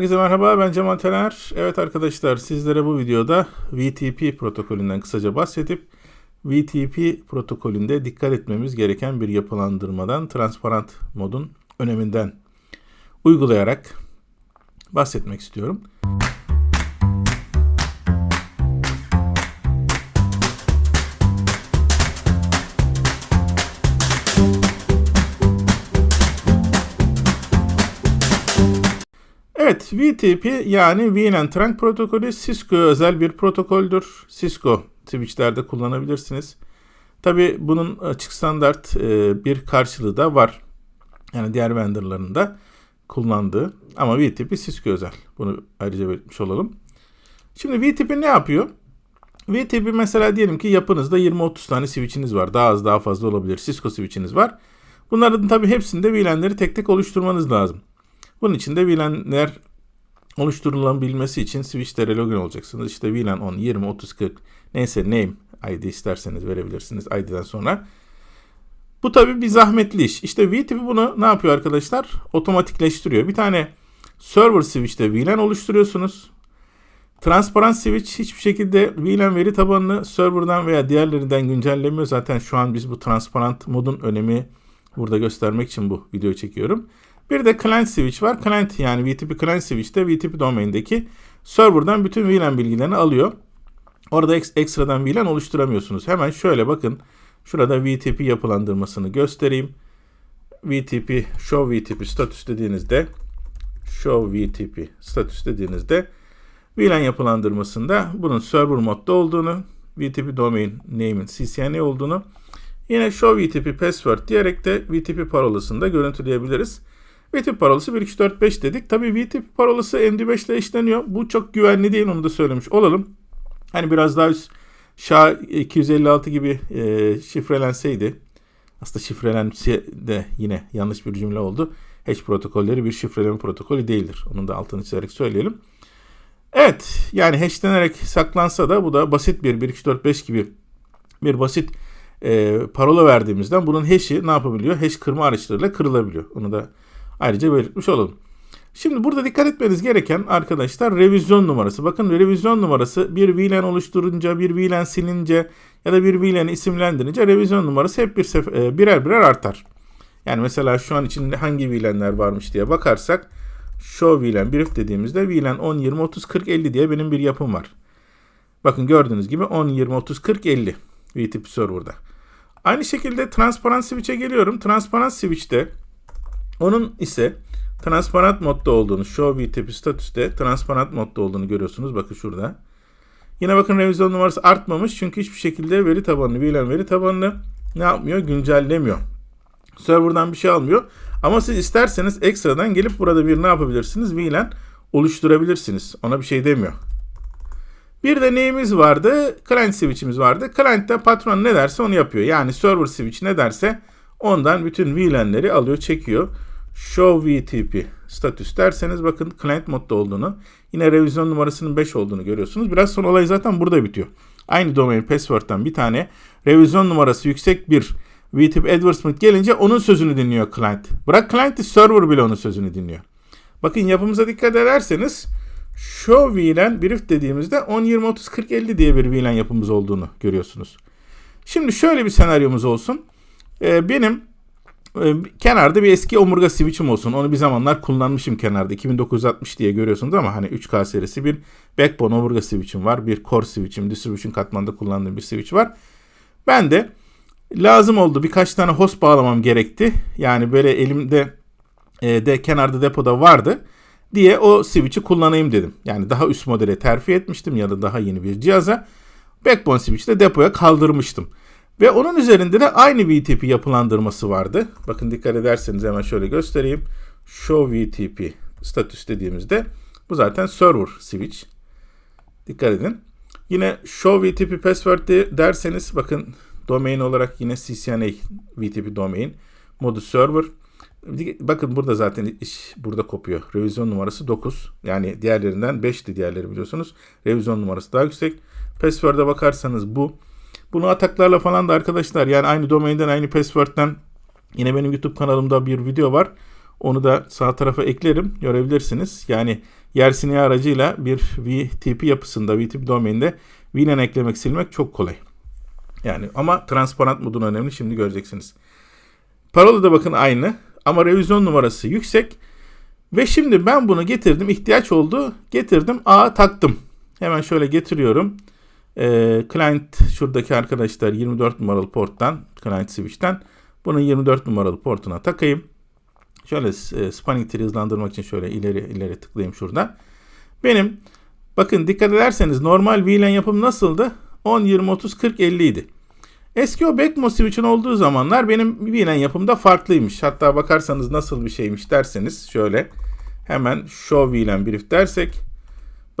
Herkese merhaba ben Cemal Tener. Evet arkadaşlar sizlere bu videoda VTP protokolünden kısaca bahsedip VTP protokolünde dikkat etmemiz gereken bir yapılandırmadan transparent modun öneminden uygulayarak bahsetmek istiyorum. Evet, VTP yani VLAN Trunk protokolü Cisco özel bir protokoldür. Cisco switchlerde kullanabilirsiniz. Tabi bunun açık standart e, bir karşılığı da var. Yani diğer vendorların da kullandığı. Ama VTP Cisco özel. Bunu ayrıca belirtmiş olalım. Şimdi VTP ne yapıyor? VTP mesela diyelim ki yapınızda 20-30 tane switch'iniz var. Daha az daha fazla olabilir. Cisco switch'iniz var. Bunların tabi hepsinde VLAN'leri tek tek oluşturmanız lazım. Bunun için de VLAN'ler oluşturulabilmesi için switchlere login olacaksınız. İşte VLAN 10, 20, 30, 40 neyse name ID isterseniz verebilirsiniz ID'den sonra. Bu tabi bir zahmetli iş. İşte VTP bunu ne yapıyor arkadaşlar? Otomatikleştiriyor. Bir tane server switch'te VLAN oluşturuyorsunuz. Transparan switch hiçbir şekilde VLAN veri tabanını serverdan veya diğerlerinden güncellemiyor. Zaten şu an biz bu transparent modun önemi burada göstermek için bu videoyu çekiyorum. Bir de client switch var. Client yani VTP client switch'te VTP domaindeki server'dan bütün VLAN bilgilerini alıyor. Orada ekstradan VLAN oluşturamıyorsunuz. Hemen şöyle bakın. Şurada VTP yapılandırmasını göstereyim. VTP show VTP status dediğinizde show VTP status dediğinizde VLAN yapılandırmasında bunun server modda olduğunu, VTP domain name'in CCNA olduğunu, yine show VTP password diyerek de VTP parolasını da görüntüleyebiliriz. VTP parolası 1, 2, 4, 5 dedik. Tabii VTP parolası MD5 ile işleniyor. Bu çok güvenli değil onu da söylemiş olalım. Hani biraz daha üst SHA-256 gibi e, şifrelenseydi aslında şifrelense de yine yanlış bir cümle oldu. Hash protokolleri bir şifreleme protokolü değildir. Onun da altını çizerek söyleyelim. Evet yani hashlenerek saklansa da bu da basit bir 1, 2, 4, 5 gibi bir basit e, parola verdiğimizden bunun hash'i ne yapabiliyor? Hash kırma araçlarıyla kırılabiliyor. Onu da ayrıca belirtmiş olalım. Şimdi burada dikkat etmeniz gereken arkadaşlar revizyon numarası. Bakın revizyon numarası bir VLAN oluşturunca, bir VLAN silince ya da bir VLAN'i isimlendirince revizyon numarası hep bir sefer, birer birer artar. Yani mesela şu an içinde hangi VLAN'ler varmış diye bakarsak show VLAN brief dediğimizde VLAN 10, 20, 30, 40, 50 diye benim bir yapım var. Bakın gördüğünüz gibi 10, 20, 30, 40, 50 VTP server'da. Aynı şekilde transparan switch'e geliyorum. Transparan switch'te onun ise transparent modda olduğunu, show VTP statüste transparent modda olduğunu görüyorsunuz. Bakın şurada. Yine bakın revizyon numarası artmamış çünkü hiçbir şekilde veri tabanını, VLAN veri tabanını ne yapmıyor? Güncellemiyor. Server'dan bir şey almıyor. Ama siz isterseniz ekstradan gelip burada bir ne yapabilirsiniz? VLAN oluşturabilirsiniz. Ona bir şey demiyor. Bir de neyimiz vardı? Client switch'imiz vardı. Client'te patron ne derse onu yapıyor. Yani server switch ne derse ondan bütün VLAN'leri alıyor, çekiyor show VTP status derseniz bakın client modda olduğunu yine revizyon numarasının 5 olduğunu görüyorsunuz. Biraz sonra olay zaten burada bitiyor. Aynı domain password'dan bir tane revizyon numarası yüksek bir VTP advertisement gelince onun sözünü dinliyor client. Bırak client'i server bile onun sözünü dinliyor. Bakın yapımıza dikkat ederseniz show VLAN brief dediğimizde 10, 20, 30, 40, 50 diye bir VLAN yapımız olduğunu görüyorsunuz. Şimdi şöyle bir senaryomuz olsun. Ee, benim kenarda bir eski omurga switch'im olsun. Onu bir zamanlar kullanmışım kenarda. 2960 diye görüyorsunuz ama hani 3K serisi bir backbone omurga switch'im var. Bir core switch'im, distribution katmanda kullandığım bir switch var. Ben de lazım oldu. Birkaç tane host bağlamam gerekti. Yani böyle elimde e, de kenarda depoda vardı diye o switch'i kullanayım dedim. Yani daha üst modele terfi etmiştim ya da daha yeni bir cihaza. Backbone switch'te depoya kaldırmıştım. Ve onun üzerinde de aynı VTP yapılandırması vardı. Bakın dikkat ederseniz hemen şöyle göstereyim. Show VTP status dediğimizde bu zaten server switch. Dikkat edin. Yine show VTP password derseniz bakın domain olarak yine CCNA VTP domain modu server. Bakın burada zaten iş burada kopuyor. Revizyon numarası 9. Yani diğerlerinden 5'ti diğerleri biliyorsunuz. Revizyon numarası daha yüksek. Password'a bakarsanız bu. Bunu ataklarla falan da arkadaşlar yani aynı domainden aynı password'den yine benim YouTube kanalımda bir video var. Onu da sağ tarafa eklerim. Görebilirsiniz. Yani yer sineği aracıyla bir VTP yapısında, VTP domaininde VLAN eklemek silmek çok kolay. Yani ama transparent modun önemli şimdi göreceksiniz. Parola da bakın aynı ama revizyon numarası yüksek. Ve şimdi ben bunu getirdim ihtiyaç oldu getirdim A taktım. Hemen şöyle getiriyorum. Ee, client şuradaki arkadaşlar 24 numaralı porttan client switch'ten bunu 24 numaralı portuna takayım. Şöyle e, spanning tree hızlandırmak için şöyle ileri ileri tıklayayım şurada. Benim bakın dikkat ederseniz normal VLAN yapım nasıldı? 10, 20, 30, 40, 50 idi. Eski o Backmo switch'in olduğu zamanlar benim VLAN yapımda farklıymış. Hatta bakarsanız nasıl bir şeymiş derseniz şöyle hemen show VLAN brief dersek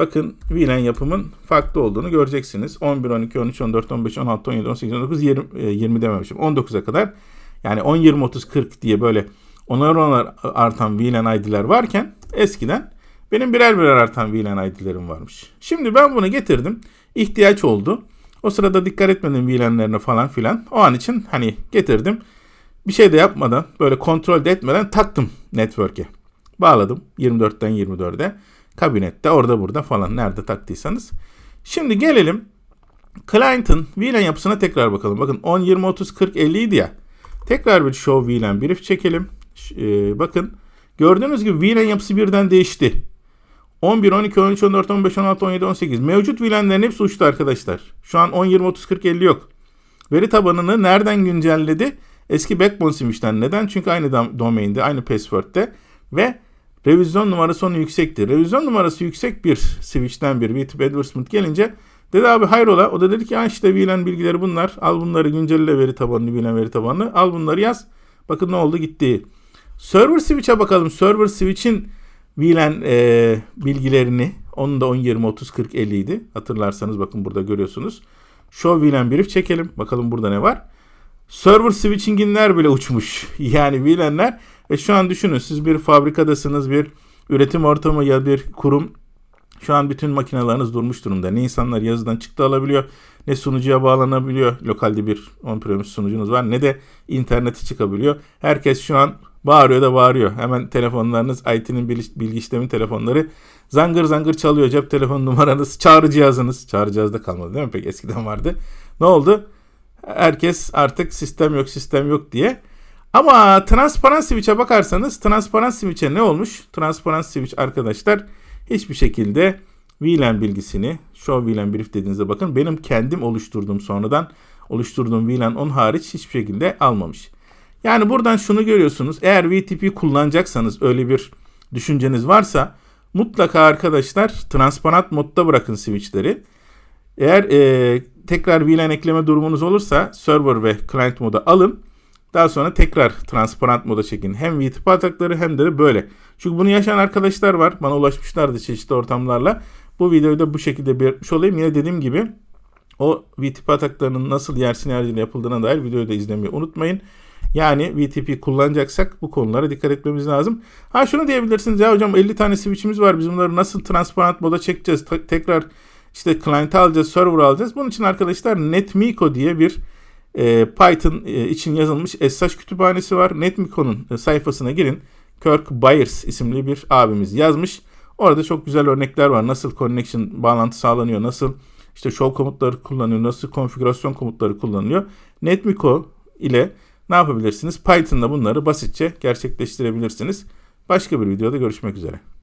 bakın VLAN yapımın farklı olduğunu göreceksiniz. 11, 12, 13, 14, 15, 16, 17, 18, 19, 20, 20 dememişim. 19'a kadar yani 10, 20, 30, 40 diye böyle onar onar artan VLAN ID'ler varken eskiden benim birer birer artan VLAN ID'lerim varmış. Şimdi ben bunu getirdim. İhtiyaç oldu. O sırada dikkat etmedim VLAN'lerine falan filan. O an için hani getirdim. Bir şey de yapmadan böyle kontrol de etmeden taktım network'e. Bağladım 24'ten 24'e. Kabinette orada burada falan nerede taktıysanız. Şimdi gelelim client'ın VLAN yapısına tekrar bakalım. Bakın 10, 20, 30, 40, 50 idi ya. Tekrar bir show VLAN brief çekelim. Ee, bakın gördüğünüz gibi VLAN yapısı birden değişti. 11, 12, 13, 14, 15, 16, 17, 18. Mevcut VLAN'lerin hepsi uçtu arkadaşlar. Şu an 10, 20, 30, 40, 50 yok. Veri tabanını nereden güncelledi? Eski backbone switch'ten. Neden? Çünkü aynı domainde, aynı password'te ve revizyon numarası onun yüksekti. Revizyon numarası yüksek bir switch'ten bir VTP advertisement gelince dedi abi hayrola? O da dedi ki ya işte VLAN bilgileri bunlar. Al bunları güncelle veri tabanını, VLAN veri tabanını. Al bunları yaz. Bakın ne oldu gitti. Server switch'e bakalım. Server switch'in VLAN e, bilgilerini onun da 10, 20, 30, 40, 50 idi. Hatırlarsanız bakın burada görüyorsunuz. Show VLAN brief çekelim. Bakalım burada ne var. Server switching'inler bile uçmuş. Yani VLAN'ler ve şu an düşünün siz bir fabrikadasınız, bir üretim ortamı ya bir kurum. Şu an bütün makineleriniz durmuş durumda. Ne insanlar yazıdan çıktı alabiliyor, ne sunucuya bağlanabiliyor. Lokalde bir on-premise sunucunuz var, ne de internete çıkabiliyor. Herkes şu an bağırıyor da bağırıyor. Hemen telefonlarınız, IT'nin bilgi işlemi telefonları zangır zangır çalıyor. Cep telefon numaranız, çağrı cihazınız. Çağrı cihazda kalmadı değil mi? Pek eskiden vardı. Ne oldu? Herkes artık sistem yok, sistem yok diye ama transparan switch'e bakarsanız transparan switch'e ne olmuş? Transparan switch arkadaşlar hiçbir şekilde VLAN bilgisini show VLAN brief dediğinizde bakın benim kendim oluşturduğum sonradan oluşturduğum VLAN 10 hariç hiçbir şekilde almamış. Yani buradan şunu görüyorsunuz. Eğer VTP kullanacaksanız öyle bir düşünceniz varsa mutlaka arkadaşlar transparant modda bırakın switchleri. Eğer e, tekrar VLAN ekleme durumunuz olursa server ve client moda alın. Daha sonra tekrar transparent moda çekin. Hem VTP atakları hem de böyle. Çünkü bunu yaşayan arkadaşlar var. Bana ulaşmışlardı çeşitli ortamlarla. Bu videoyu da bu şekilde belirtmiş olayım. Yine dediğim gibi o VTP ataklarının nasıl yer sinerjiyle yapıldığına dair videoyu da izlemeyi unutmayın. Yani VTP kullanacaksak bu konulara dikkat etmemiz lazım. Ha şunu diyebilirsiniz ya hocam 50 tane switch'imiz var. Biz bunları nasıl transparent moda çekeceğiz? tekrar işte client alacağız, server alacağız. Bunun için arkadaşlar NetMiko diye bir Python e, için yazılmış SSH kütüphanesi var. NetMiko'nun e, sayfasına girin. Kirk Byers isimli bir abimiz yazmış. Orada çok güzel örnekler var. Nasıl connection bağlantı sağlanıyor, nasıl işte show komutları kullanıyor, nasıl konfigürasyon komutları kullanılıyor. NetMiko ile ne yapabilirsiniz? Python'da bunları basitçe gerçekleştirebilirsiniz. Başka bir videoda görüşmek üzere.